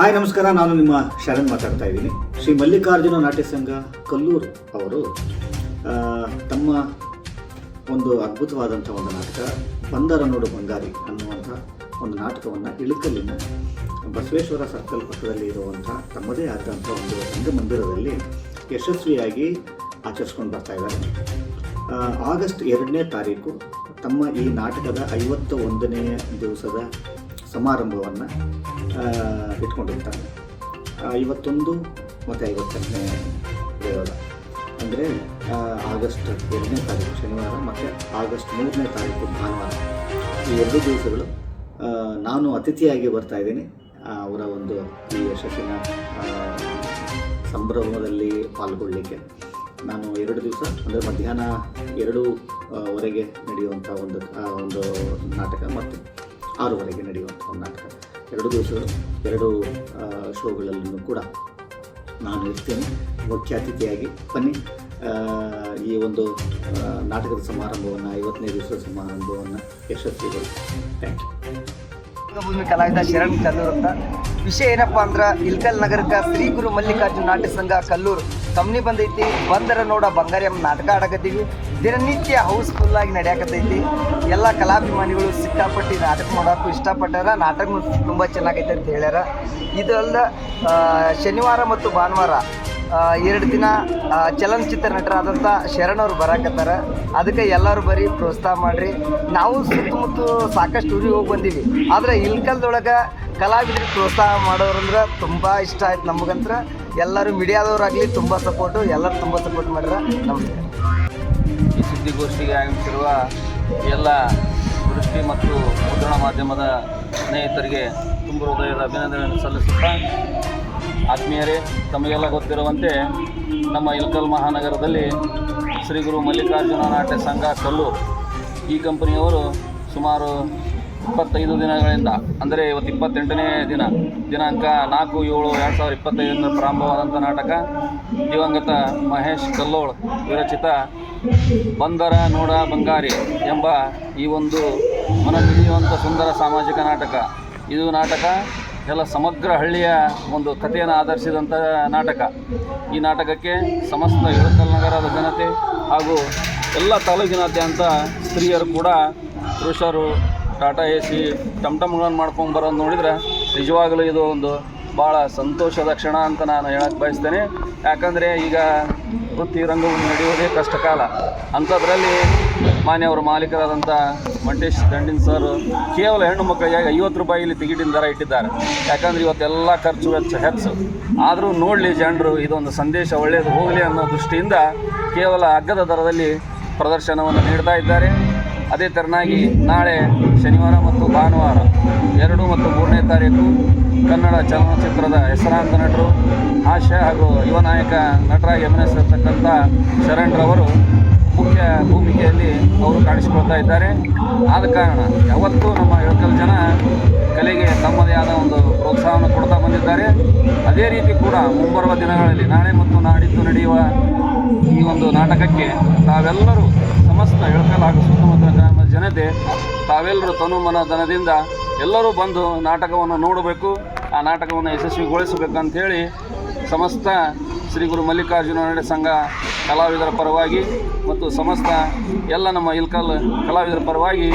hi ನಮಸ್ಕಾರ ನಾನು ನಿಮ್ಮ ಶರಣ್ ಮಾತಾಡ್ತಾ ಇದ್ದೀನಿ ಶ್ರೀ ಮಲ್ಲಿಕಾರ್ಜುನ ನಾಟ್ಯ ಸಂಘ ಕಲ್ಲೂರು ಅವರು ತಮ್ಮ ಒಂದು ಅದ್ಭುತವಾದಂಥ ಒಂದು ನಾಟಕ ಬಂದರ ನೋಡು ಬಂಗಾರಿ ಅನ್ನುವಂಥ ಒಂದು ನಾಟಕವನ್ನು ಇಳಿಕಲ್ಲಿನ ಬಸವೇಶ್ವರ ಸರ್ಕಲ್ ಪಕ್ಕದಲ್ಲಿ ಇರುವಂಥ ತಮ್ಮದೇ ಆದಂಥ ಒಂದು ಮಂದಿರದಲ್ಲಿ ಯಶಸ್ವಿಯಾಗಿ ಆಚರಿಸ್ಕೊಂಡು ಬರ್ತಾ ಇದ್ದಾರೆ ಆಗಸ್ಟ್ ಎರಡನೇ ತಾರೀಕು ತಮ್ಮ ಈ ನಾಟಕದ ಐವತ್ತ ಒಂದನೇ ದಿವಸದ ಸಮಾರಂಭವನ್ನು ಇಟ್ಕೊಂಡಿರ್ತಾನೆ ಐವತ್ತೊಂದು ಮತ್ತು ಐವತ್ತೆರಡನೇ ಪ್ರಯೋಗ ಅಂದರೆ ಆಗಸ್ಟ್ ಎರಡನೇ ತಾರೀಕು ಶನಿವಾರ ಮತ್ತು ಆಗಸ್ಟ್ ಮೂರನೇ ತಾರೀಕು ಭಾನುವಾರ ಈ ಎರಡು ದಿವಸಗಳು ನಾನು ಅತಿಥಿಯಾಗಿ ಬರ್ತಾ ಇದ್ದೀನಿ ಅವರ ಒಂದು ಈ ಯಶಸ್ಸಿನ ಸಂಭ್ರಮದಲ್ಲಿ ಪಾಲ್ಗೊಳ್ಳಲಿಕ್ಕೆ ನಾನು ಎರಡು ದಿವಸ ಅಂದರೆ ಮಧ್ಯಾಹ್ನ ಎರಡೂವರೆಗೆ ನಡೆಯುವಂಥ ಒಂದು ಒಂದು ನಾಟಕ ಮತ್ತು ಆರೂವರೆಗೆ ನಡೆಯುವಂಥ ಒಂದು ನಾಟಕ ಎರಡು ದಿವಸ ಎರಡು ಶೋಗಳಲ್ಲೂ ಕೂಡ ನಾನು ಇರ್ತೇನೆ ಮುಖ್ಯ ಅತಿಥಿಯಾಗಿ ಬನ್ನಿ ಈ ಒಂದು ನಾಟಕದ ಸಮಾರಂಭವನ್ನು ಐವತ್ತನೇ ದಿವಸದ ಸಮಾರಂಭವನ್ನು ಯಶಸ್ವಿಗೊಳಿಸಿ ಥ್ಯಾಂಕ್ ಯು ಕಲಾವಿದ ಶರಣ್ ಚಂದ್ರ ಅಂತ ವಿಷಯ ಏನಪ್ಪ ಅಂದ್ರೆ ಇಲ್ಕಲ್ ನಗರಕ್ಕೆ ಶ್ರೀ ಗುರು ಮಲ್ಲಿಕಾರ್ಜುನ ನಾಟ್ಯ ಸಂಘ ಕಲ್ಲೂರು ಕಂಪ್ನಿ ಬಂದೈತಿ ಬಂದರ ನೋಡ ಬಂಗಾರಿಯಮ್ಮ ನಾಟಕ ಆಡಕತ್ತೀವಿ ದಿನನಿತ್ಯ ಫುಲ್ ಆಗಿ ನಡೆಯಾಕತ್ತೈತಿ ಎಲ್ಲ ಕಲಾಭಿಮಾನಿಗಳು ಸಿಕ್ಕಾಪಟ್ಟಿ ನಾಟಕ ಮಾಡೋಕ್ಕೂ ಇಷ್ಟಪಟ್ಟಾರ ನಾಟಕ ತುಂಬ ಚೆನ್ನಾಗೈತೆ ಅಂತ ಹೇಳ್ಯಾರ ಇದಲ್ಲ ಶನಿವಾರ ಮತ್ತು ಭಾನುವಾರ ಎರಡು ದಿನ ಚಲನಚಿತ್ರ ನಟರಾದಂಥ ಶರಣವ್ರು ಬರಾಕತ್ತಾರ ಅದಕ್ಕೆ ಎಲ್ಲರೂ ಬರೀ ಪ್ರೋತ್ಸಾಹ ಮಾಡಿರಿ ನಾವು ಸುತ್ತಮುತ್ತ ಸಾಕಷ್ಟು ಊರಿಗೆ ಹೋಗಿ ಬಂದೀವಿ ಆದರೆ ಇಲ್ಕಲ್ದೊಳಗೆ ಕಲಾವಿದರಿಗೆ ಪ್ರೋತ್ಸಾಹ ಮಾಡೋರಂದ್ರೆ ತುಂಬ ಇಷ್ಟ ಆಯ್ತು ನಮಗಂತ್ರ ಎಲ್ಲರೂ ಮೀಡಿಯಾದವರಾಗಲಿ ತುಂಬ ಸಪೋರ್ಟು ಎಲ್ಲರೂ ತುಂಬ ಸಪೋರ್ಟ್ ಮಾಡಿದ್ರೆ ನಮಸ್ಕಾರ ಈ ಸುದ್ದಿಗೋಷ್ಠಿಗೆ ಆಗಮಿಸಿರುವ ಎಲ್ಲ ದೃಷ್ಟಿ ಮತ್ತು ಮುದ್ರಣ ಮಾಧ್ಯಮದ ಸ್ನೇಹಿತರಿಗೆ ತುಂಬ ಹೃದಯದ ಅಭಿನಂದನೆಯನ್ನು ಸಲ್ಲಿಸುತ್ತಾ ಆತ್ಮೀಯರೇ ತಮಗೆಲ್ಲ ಗೊತ್ತಿರುವಂತೆ ನಮ್ಮ ಇಲ್ಕಲ್ ಮಹಾನಗರದಲ್ಲಿ ಶ್ರೀ ಗುರು ಮಲ್ಲಿಕಾರ್ಜುನ ನಾಟ್ಯ ಸಂಘ ಕಲ್ಲು ಈ ಕಂಪನಿಯವರು ಸುಮಾರು ಇಪ್ಪತ್ತೈದು ದಿನಗಳಿಂದ ಅಂದರೆ ಇವತ್ತು ಇಪ್ಪತ್ತೆಂಟನೇ ದಿನ ದಿನಾಂಕ ನಾಲ್ಕು ಏಳು ಎರಡು ಸಾವಿರದ ಇಪ್ಪತ್ತೈದರಿಂದ ಪ್ರಾರಂಭವಾದಂಥ ನಾಟಕ ದಿವಂಗತ ಮಹೇಶ್ ಕಲ್ಲೋಳ್ ವಿರಚಿತ ಬಂದರ ನೋಡ ಬಂಗಾರಿ ಎಂಬ ಈ ಒಂದು ಮನಸ್ಸಿಡಿಯುವಂಥ ಸುಂದರ ಸಾಮಾಜಿಕ ನಾಟಕ ಇದು ನಾಟಕ ಎಲ್ಲ ಸಮಗ್ರ ಹಳ್ಳಿಯ ಒಂದು ಕಥೆಯನ್ನು ಆಧರಿಸಿದಂಥ ನಾಟಕ ಈ ನಾಟಕಕ್ಕೆ ಸಮಸ್ತ ಹಿಳಕಲ್ ನಗರದ ಜನತೆ ಹಾಗೂ ಎಲ್ಲ ತಾಲೂಕಿನಾದ್ಯಂತ ಸ್ತ್ರೀಯರು ಕೂಡ ಪುರುಷರು ಟಾಟಾ ಎ ಸಿ ಟಮ್ಟಮ್ಗಳನ್ನು ಮಾಡ್ಕೊಂಡು ಬರೋದು ನೋಡಿದ್ರೆ ನಿಜವಾಗಲೂ ಇದು ಒಂದು ಭಾಳ ಸಂತೋಷದ ಕ್ಷಣ ಅಂತ ನಾನು ಹೇಳಕ್ಕೆ ಬಯಸ್ತೇನೆ ಯಾಕಂದರೆ ಈಗ ವೃತ್ತಿ ರಂಗವನ್ನು ನಡೆಯುವುದೇ ಕಷ್ಟಕಾಲ ಅಂಥದ್ರಲ್ಲಿ ಮಾನ್ಯವ್ರ ಮಾಲೀಕರಾದಂಥ ಮಂಟೇಶ್ ದಂಡಿನ್ ಸರ್ ಕೇವಲ ಹೆಣ್ಣು ಮಕ್ಕಳಿಗಾಗಿ ಐವತ್ತು ರೂಪಾಯಿಲಿ ತಿಗಿಟಿನ ದರ ಇಟ್ಟಿದ್ದಾರೆ ಯಾಕಂದರೆ ಇವತ್ತೆಲ್ಲ ಖರ್ಚು ವೆಚ್ಚ ಹೆಚ್ಚು ಆದರೂ ನೋಡಲಿ ಜನರು ಇದೊಂದು ಸಂದೇಶ ಒಳ್ಳೆಯದು ಹೋಗಲಿ ಅನ್ನೋ ದೃಷ್ಟಿಯಿಂದ ಕೇವಲ ಅಗ್ಗದ ದರದಲ್ಲಿ ಪ್ರದರ್ಶನವನ್ನು ನೀಡ್ತಾ ಇದ್ದಾರೆ ಅದೇ ತೆರನಾಗಿ ನಾಳೆ ಶನಿವಾರ ಮತ್ತು ಭಾನುವಾರ ಎರಡು ಮತ್ತು ಮೂರನೇ ತಾರೀಕು ಕನ್ನಡ ಚಲನಚಿತ್ರದ ಹೆಸರಾಂತ ನಟರು ಆಶಾ ಹಾಗೂ ಯುವ ನಾಯಕ ನಟರಾಗಿ ಅಭಿನಯಿಸಿರ್ತಕ್ಕಂಥ ಶರಣ್ರವರು ಮುಖ್ಯ ಭೂಮಿಕೆಯಲ್ಲಿ ಅವರು ಕಾಣಿಸಿಕೊಳ್ತಾ ಇದ್ದಾರೆ ಆದ ಕಾರಣ ಯಾವತ್ತೂ ನಮ್ಮ ಯುವಕಲ್ ಜನ ಕಲೆಗೆ ತಮ್ಮದೇ ಆದ ಒಂದು ಪ್ರೋತ್ಸಾಹವನ್ನು ಕೊಡ್ತಾ ಬಂದಿದ್ದಾರೆ ಅದೇ ರೀತಿ ಕೂಡ ಮುಂಬರುವ ದಿನಗಳಲ್ಲಿ ನಾಳೆ ಮತ್ತು ನಾಡಿದ್ದು ನಡೆಯುವ ಈ ಒಂದು ನಾಟಕಕ್ಕೆ ತಾವೆಲ್ಲರೂ ಸಮಸ್ತ ಹಾಗೂ ಸುತ್ತಮುತ್ತ ಜನತೆ ತಾವೆಲ್ಲರೂ ತನುಮನ ಧನದಿಂದ ಎಲ್ಲರೂ ಬಂದು ನಾಟಕವನ್ನು ನೋಡಬೇಕು ಆ ನಾಟಕವನ್ನು ಯಶಸ್ವಿಗೊಳಿಸಬೇಕಂಥೇಳಿ ಸಮಸ್ತ ಶ್ರೀ ಗುರು ಮಲ್ಲಿಕಾರ್ಜುನ ನಡೆ ಸಂಘ ಕಲಾವಿದರ ಪರವಾಗಿ ಮತ್ತು ಸಮಸ್ತ ಎಲ್ಲ ನಮ್ಮ ಇಲ್ಕಲ್ ಕಲಾವಿದರ ಪರವಾಗಿ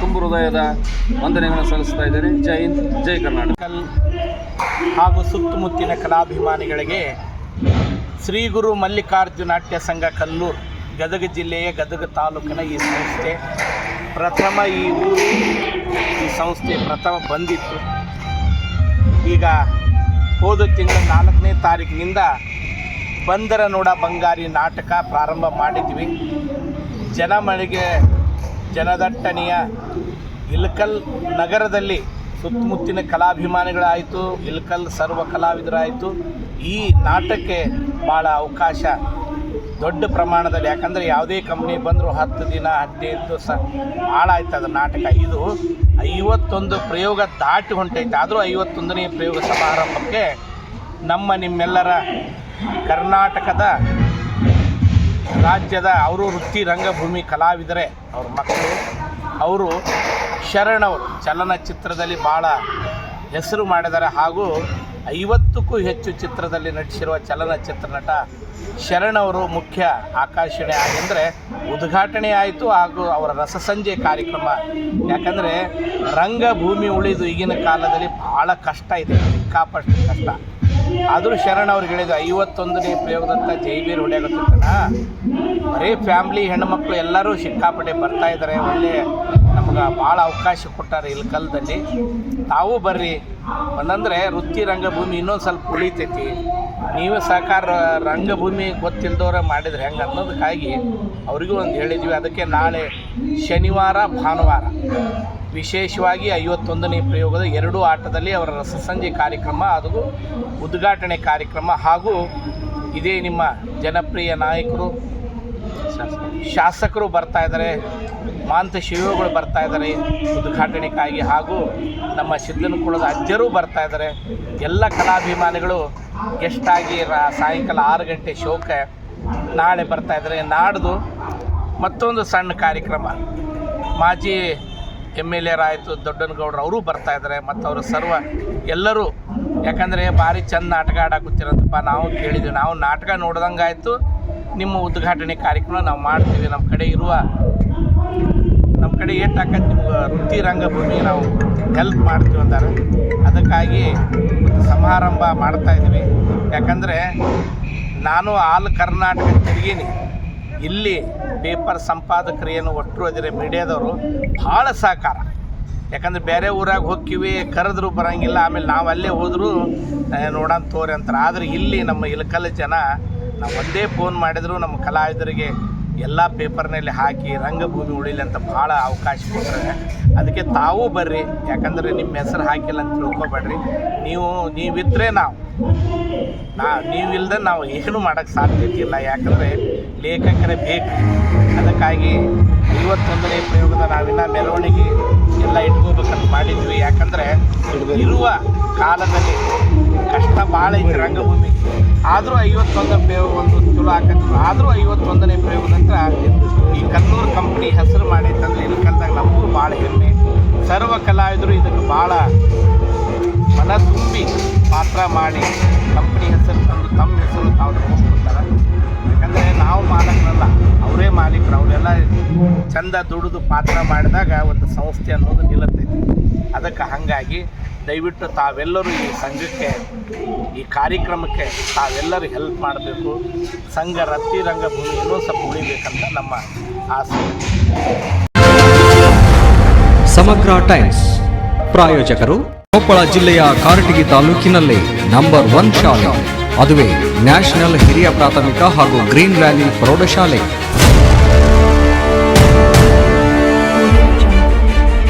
ತುಂಬ ಹೃದಯದ ವಂದನೆಗಳನ್ನು ಸಲ್ಲಿಸ್ತಾ ಇದ್ದೇನೆ ಜೈ ಹಿಂದ್ ಜೈ ಕರ್ನಾಟಕ ಹಾಗೂ ಸುತ್ತಮುತ್ತಿನ ಕಲಾಭಿಮಾನಿಗಳಿಗೆ ಶ್ರೀ ಗುರು ಮಲ್ಲಿಕಾರ್ಜುನ ನಾಟ್ಯ ಸಂಘ ಕಲ್ಲೂರು ಗದಗ ಜಿಲ್ಲೆಯ ಗದಗ ತಾಲೂಕಿನ ಈ ಸಂಸ್ಥೆ ಪ್ರಥಮ ಈ ಊರು ಈ ಸಂಸ್ಥೆ ಪ್ರಥಮ ಬಂದಿತ್ತು ಈಗ ಹೋದ ತಿಂಗಳ ನಾಲ್ಕನೇ ತಾರೀಕಿನಿಂದ ಬಂದರ ನೋಡ ಬಂಗಾರಿ ನಾಟಕ ಪ್ರಾರಂಭ ಮಾಡಿದ್ವಿ ಜನಮಳಿಗೆ ಜನದಟ್ಟಣೆಯ ಇಲ್ಕಲ್ ನಗರದಲ್ಲಿ ಸುತ್ತಮುತ್ತಿನ ಕಲಾಭಿಮಾನಿಗಳಾಯಿತು ಇಲ್ಕಲ್ ಸರ್ವ ಕಲಾವಿದರಾಯಿತು ಈ ನಾಟಕಕ್ಕೆ ಭಾಳ ಅವಕಾಶ ದೊಡ್ಡ ಪ್ರಮಾಣದಲ್ಲಿ ಯಾಕಂದರೆ ಯಾವುದೇ ಕಂಪ್ನಿ ಬಂದರೂ ಹತ್ತು ದಿನ ಹದಿನೈದು ಸ ಹಾಳಾಯ್ತು ಅದು ನಾಟಕ ಇದು ಐವತ್ತೊಂದು ಪ್ರಯೋಗ ದಾಟಿ ಹೊಂಟೈತೆ ಆದರೂ ಐವತ್ತೊಂದನೇ ಪ್ರಯೋಗ ಸಮಾರಂಭಕ್ಕೆ ನಮ್ಮ ನಿಮ್ಮೆಲ್ಲರ ಕರ್ನಾಟಕದ ರಾಜ್ಯದ ಅವರು ವೃತ್ತಿ ರಂಗಭೂಮಿ ಕಲಾವಿದರೆ ಅವ್ರ ಮಕ್ಕಳು ಅವರು ಶರಣವರು ಚಲನಚಿತ್ರದಲ್ಲಿ ಭಾಳ ಹೆಸರು ಮಾಡಿದ್ದಾರೆ ಹಾಗೂ ಐವತ್ತಕ್ಕೂ ಹೆಚ್ಚು ಚಿತ್ರದಲ್ಲಿ ನಟಿಸಿರುವ ಚಲನಚಿತ್ರ ನಟ ಶರಣವರು ಮುಖ್ಯ ಆಕರ್ಷಣೆ ಆಗಿದ್ದರೆ ಉದ್ಘಾಟನೆ ಆಯಿತು ಹಾಗೂ ಅವರ ರಸಸಂಜೆ ಕಾರ್ಯಕ್ರಮ ಯಾಕಂದರೆ ರಂಗಭೂಮಿ ಉಳಿದು ಈಗಿನ ಕಾಲದಲ್ಲಿ ಭಾಳ ಕಷ್ಟ ಇದೆ ಸಿಕ್ಕಾಪಟ್ಟು ಕಷ್ಟ ಆದರೂ ಶರಣ್ ಅವ್ರಿಗೆ ಹೇಳಿದ ಐವತ್ತೊಂದನೇ ಪ್ರಯೋಗದಂತ ಜೈಬೀರ್ ಹೊಡೆಯಾಗುತ್ತಿರ್ತಾನ ಬರೀ ಫ್ಯಾಮ್ಲಿ ಹೆಣ್ಮಕ್ಳು ಎಲ್ಲರೂ ಸಿಕ್ಕಾಪಟ್ಟೆ ಬರ್ತಾ ಇದ್ದಾರೆ ಒಳ್ಳೆ ನಮ್ಗೆ ಭಾಳ ಅವಕಾಶ ಕೊಟ್ಟಾರೆ ಇಲ್ಲಿ ಕಾಲದಲ್ಲಿ ತಾವೂ ಬರ್ರಿ ಒಂದಂದರೆ ವೃತ್ತಿ ರಂಗಭೂಮಿ ಇನ್ನೊಂದು ಸ್ವಲ್ಪ ಉಳಿತೈತಿ ನೀವು ಸಹಕಾರ ರಂಗಭೂಮಿ ಗೊತ್ತಿಲ್ದವ್ರೆ ಮಾಡಿದ್ರೆ ಹೆಂಗೆ ಅನ್ನೋದಕ್ಕಾಗಿ ಅವರಿಗೂ ಒಂದು ಹೇಳಿದ್ವಿ ಅದಕ್ಕೆ ನಾಳೆ ಶನಿವಾರ ಭಾನುವಾರ ವಿಶೇಷವಾಗಿ ಐವತ್ತೊಂದನೇ ಪ್ರಯೋಗದ ಎರಡೂ ಆಟದಲ್ಲಿ ಅವರ ರಸಸಂಜೆ ಕಾರ್ಯಕ್ರಮ ಅದು ಉದ್ಘಾಟನೆ ಕಾರ್ಯಕ್ರಮ ಹಾಗೂ ಇದೇ ನಿಮ್ಮ ಜನಪ್ರಿಯ ನಾಯಕರು ಶಾಸಕರು ಬರ್ತಾ ಇದ್ದಾರೆ ಮಾಂತ ಶಿವಗಳು ಬರ್ತಾ ಇದ್ದಾರೆ ಉದ್ಘಾಟನೆಗಾಗಿ ಹಾಗೂ ನಮ್ಮ ಸಿದ್ದನಕುಳದ ಅಜ್ಜರು ಬರ್ತಾ ಇದ್ದಾರೆ ಎಲ್ಲ ಕಲಾಭಿಮಾನಿಗಳು ಎಷ್ಟಾಗಿ ರಾ ಸಾಯಂಕಾಲ ಆರು ಗಂಟೆ ಶೋಕ ನಾಳೆ ಬರ್ತಾ ಇದ್ದಾರೆ ನಾಡ್ದು ಮತ್ತೊಂದು ಸಣ್ಣ ಕಾರ್ಯಕ್ರಮ ಮಾಜಿ ಎಮ್ ಎಲ್ ಎರಾಯಿತು ದೊಡ್ಡನಗೌಡರು ಅವರು ಬರ್ತಾ ಇದ್ದಾರೆ ಮತ್ತು ಅವರು ಸರ್ವ ಎಲ್ಲರೂ ಯಾಕಂದರೆ ಭಾರಿ ಚಂದ ನಾಟಕ ಆಡಾಕುತ್ತಿರಂತಪ್ಪ ನಾವು ಕೇಳಿದ್ವಿ ನಾವು ನಾಟಕ ನೋಡ್ದಂಗಾಯಿತು ನಿಮ್ಮ ಉದ್ಘಾಟನೆ ಕಾರ್ಯಕ್ರಮ ನಾವು ಮಾಡ್ತೀವಿ ನಮ್ಮ ಕಡೆ ಇರುವ ನಮ್ಮ ಕಡೆ ಏಟು ಹಾಕತ್ತೆ ನಿಮ್ಗೆ ವೃತ್ತಿ ರಂಗಭೂಮಿ ನಾವು ಹೆಲ್ಪ್ ಮಾಡ್ತೀವಿ ಅಂತಾರೆ ಅದಕ್ಕಾಗಿ ಸಮಾರಂಭ ಮಾಡ್ತಾ ಇದ್ದೀವಿ ಯಾಕಂದರೆ ನಾನು ಆಲ್ ಕರ್ನಾಟಕ ತಿರುಗಿನಿ ಇಲ್ಲಿ ಪೇಪರ್ ಸಂಪಾದಕರು ಏನು ಒಟ್ಟರು ಅದರೆ ಮೀಡಿಯಾದವರು ಭಾಳ ಸಹಕಾರ ಯಾಕಂದ್ರೆ ಬೇರೆ ಊರಾಗ ಹೋಗ್ತೀವಿ ಕರೆದ್ರು ಬರೋಂಗಿಲ್ಲ ಆಮೇಲೆ ನಾವು ಅಲ್ಲೇ ಹೋದರೂ ನೋಡೋಣ ತೋರಿ ಅಂತಾರೆ ಆದರೆ ಇಲ್ಲಿ ನಮ್ಮ ಇಲಕಲ್ ಜನ ನಾವು ಒಂದೇ ಫೋನ್ ಮಾಡಿದ್ರು ನಮ್ಮ ಕಲಾವಿದರಿಗೆ ಎಲ್ಲ ಪೇಪರ್ನಲ್ಲಿ ಹಾಕಿ ರಂಗಭೂಮಿ ಉಳಿಲಿ ಅಂತ ಭಾಳ ಅವಕಾಶ ಕೊಟ್ಟರೆ ಅದಕ್ಕೆ ತಾವೂ ಬರ್ರಿ ಯಾಕಂದರೆ ನಿಮ್ಮ ಹೆಸರು ಹಾಕಿಲ್ಲ ಅಂತ ತಿಳ್ಕೊಬೇಡ್ರಿ ನೀವು ನೀವಿದ್ದರೆ ನಾವು ನಾ ನೀವಿಲ್ಲದೆ ನಾವು ಏನು ಮಾಡೋಕ್ಕೆ ಸಾಧ್ಯತೆ ಇಲ್ಲ ಯಾಕಂದರೆ ಲೇಖಕರೇ ಬೇಕು ಅದಕ್ಕಾಗಿ ಐವತ್ತೊಂದನೇ ಪ್ರಯೋಗದ ನಾವಿನ್ನ ಮೆರವಣಿಗೆ ಎಲ್ಲ ಇಟ್ಕೋಬೇಕಂತ ಮಾಡಿದ್ವಿ ಯಾಕಂದರೆ ಇರುವ ಕಾಲದಲ್ಲಿ ಭಾಳ ಐತಿ ರಂಗಭೂಮಿ ಆದರೂ ಐವತ್ತೊಂದು ಪ್ರಯೋಗ ಒಂದು ಚಲೋ ಹಾಕತ್ತಿದ್ರು ಆದರೂ ಐವತ್ತೊಂದನೇ ಪ್ರಯೋಗ ನಂತರ ಈ ಕನ್ನೂರು ಕಂಪ್ನಿ ಹೆಸರು ಮಾಡೈತಂದ್ರೆ ಇಲ್ಲಿ ಕಲ್ದಾಗ ನಮಗೂ ಭಾಳ ಹೆಮ್ಮೆ ಸರ್ವ ಕಲಾವಿದರು ಇದಕ್ಕೆ ಭಾಳ ಮನ ತುಂಬಿ ಪಾತ್ರ ಮಾಡಿ ಕಂಪ್ನಿ ಹೆಸರು ತಂದು ತಮ್ಮ ಹೆಸರು ತಾವು ನೋಡ್ಕೊಳ್ತಾರೆ ಯಾಕಂದರೆ ನಾವು ಮಾಲಕರಲ್ಲ ಅವರೇ ಮಾಲೀಕರು ಅವರೆಲ್ಲ ಚಂದ ದುಡಿದು ಪಾತ್ರ ಮಾಡಿದಾಗ ಒಂದು ಸಂಸ್ಥೆ ಅನ್ನೋದು ನಿಲ್ಲತೈತಿ ಅದಕ್ಕೆ ಹಾಗಾಗಿ ದಯವಿಟ್ಟು ತಾವೆಲ್ಲರೂ ಈ ಸಂಘಕ್ಕೆ ಈ ಕಾರ್ಯಕ್ರಮಕ್ಕೆ ತಾವೆಲ್ಲರೂ ಹೆಲ್ಪ್ ಮಾಡಬೇಕು ಸಂಘ ರತ್ತಿ ರಂಗಭೂಮಿ ಇನ್ನೊಂದು ಸ್ವಲ್ಪ ಉಳಿಬೇಕಂತ ನಮ್ಮ ಆಸೆ ಸಮಗ್ರ ಟೈಮ್ಸ್ ಪ್ರಾಯೋಜಕರು ಕೊಪ್ಪಳ ಜಿಲ್ಲೆಯ ಕಾರಟಗಿ ತಾಲೂಕಿನಲ್ಲಿ ನಂಬರ್ ಒನ್ ಶಾಲೆ ಅದುವೇ ನ್ಯಾಷನಲ್ ಹಿರಿಯ ಪ್ರಾಥಮಿಕ ಹಾಗೂ ಗ್ರೀನ್ ವ್ಯಾಲಿ ಪ್ರೌಢಶಾಲೆ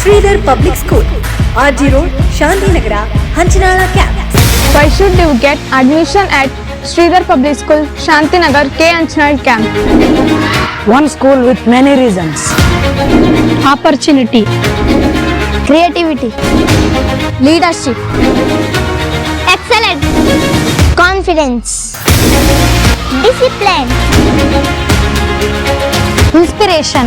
Shridhar public school RG road Shantinagar Hanchanal camp Why should you get admission at Sridhar Public School, Shantinagar, K. Anchanal Camp? One school with many reasons. Opportunity, creativity, leadership, excellence, confidence, discipline, inspiration,